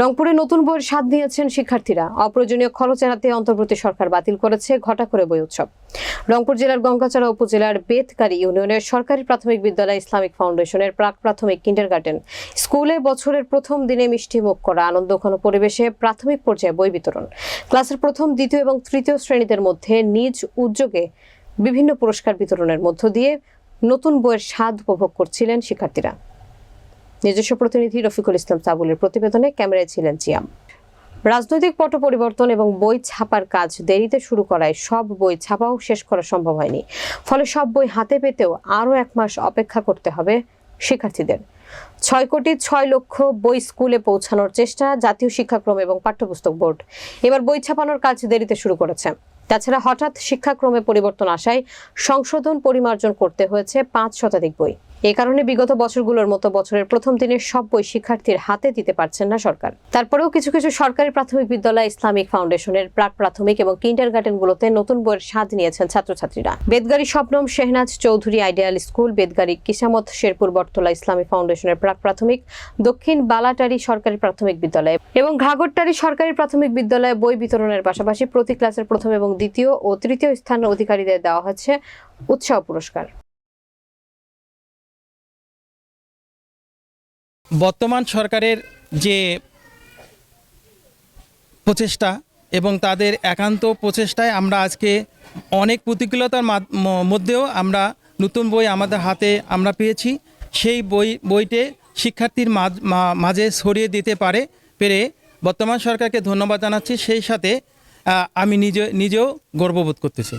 রংপুরে নতুন বইয়ের স্বাদ নিয়েছেন শিক্ষার্থীরা। অপ্রয়োজনীয় খরচ এড়াতে অন্তর্বর্তী সরকার বাতিল করেছে ঘটা করে বই উৎসব। রংপুর জেলার গঙ্গাচড়া উপজেলার বেতকারী ইউনিয়নের সরকারি প্রাথমিক বিদ্যালয় ইসলামিক ফাউন্ডেশনের প্রাক প্রাথমিক কিন্ডারগার্টেন স্কুলে বছরের প্রথম দিনে মিষ্টি মুখ করা আনন্দঘন পরিবেশে প্রাথমিক পর্যায়ে বই বিতরণ। ক্লাসের প্রথম, দ্বিতীয় এবং তৃতীয় শ্রেণীদের মধ্যে নিজ উদ্যোগে বিভিন্ন পুরস্কার বিতরণের মধ্য দিয়ে নতুন বইয়ের স্বাদ উপভোগ করছিলেন শিক্ষার্থীরা। নিজস্ব প্রতিনিধি রফিকুল ইসলাম সাবুলের প্রতিবেদনে ক্যামেরায় ছিলেন জিয়াম। রাজনৈতিক পট পরিবর্তন এবং বই ছাপার কাজ দেরিতে শুরু করায় সব বই ছাপাও শেষ করা সম্ভব হয়নি। ফলে সব বই হাতে পেতেও আরও এক মাস অপেক্ষা করতে হবে শিক্ষার্থীদের। ছয় কোটি ছয় লক্ষ বই স্কুলে পৌঁছানোর চেষ্টা, জাতীয় শিক্ষাক্রম এবং পাঠ্যপুস্তক বোর্ড। এবার বই ছাপানোর কাজ দেরিতে শুরু করেছে। তাছাড়া হঠাৎ শিক্ষাক্রমে পরিবর্তন আসায় সংশোধন পরিমার্জন করতে হয়েছে পাঁচ শতাধিক বই। এ কারণে বিগত বছরগুলোর মতো বছরের প্রথম দিনের সব বই শিক্ষার্থীর হাতে দিতে পারছেন না সরকার। তারপরেও কিছু কিছু সরকারি প্রাথমিক বিদ্যালয়, ইসলামিক ফাউন্ডেশনের প্রাক প্রাথমিক এবং কিন্ডার গার্ডেনগুলোতে নতুন বইয়ের স্বাদ নিয়েছেন ছাত্রছাত্রীরা। বেদগাড়ি স্বপ্নম শেহনাজ চৌধুরী আইডিয়াল স্কুল বেদগাড়ি কিসামত শেরপুর বটতলা ইসলামী ফাউন্ডেশনের প্রাক প্রাথমিক, দক্ষিণ বালাটারি সরকারি প্রাথমিক বিদ্যালয় এবং ঘাগরটারি সরকারি প্রাথমিক বিদ্যালয়ে বই বিতরণের পাশাপাশি প্রতি ক্লাসের প্রথম এবং দ্বিতীয় ও তৃতীয় স্থান অধিকারীদের দেওয়া হচ্ছে উৎসাহ পুরস্কার। বর্তমান সরকারের যে প্রচেষ্টা এবং তাদের একান্ত প্রচেষ্টায় আমরা আজকে অনেক প্রতিকূলতার মাধ- মধ্যেও আমরা নতুন বই আমাদের হাতে আমরা পেয়েছি। সেই বই, বইটে শিক্ষার্থীর মাঝে ছড়িয়ে দিতে পারে পেরে বর্তমান সরকারকে ধন্যবাদ জানাচ্ছি। সেই সাথে আমি নিজে, নিজেও গর্ববোধ করতেছি।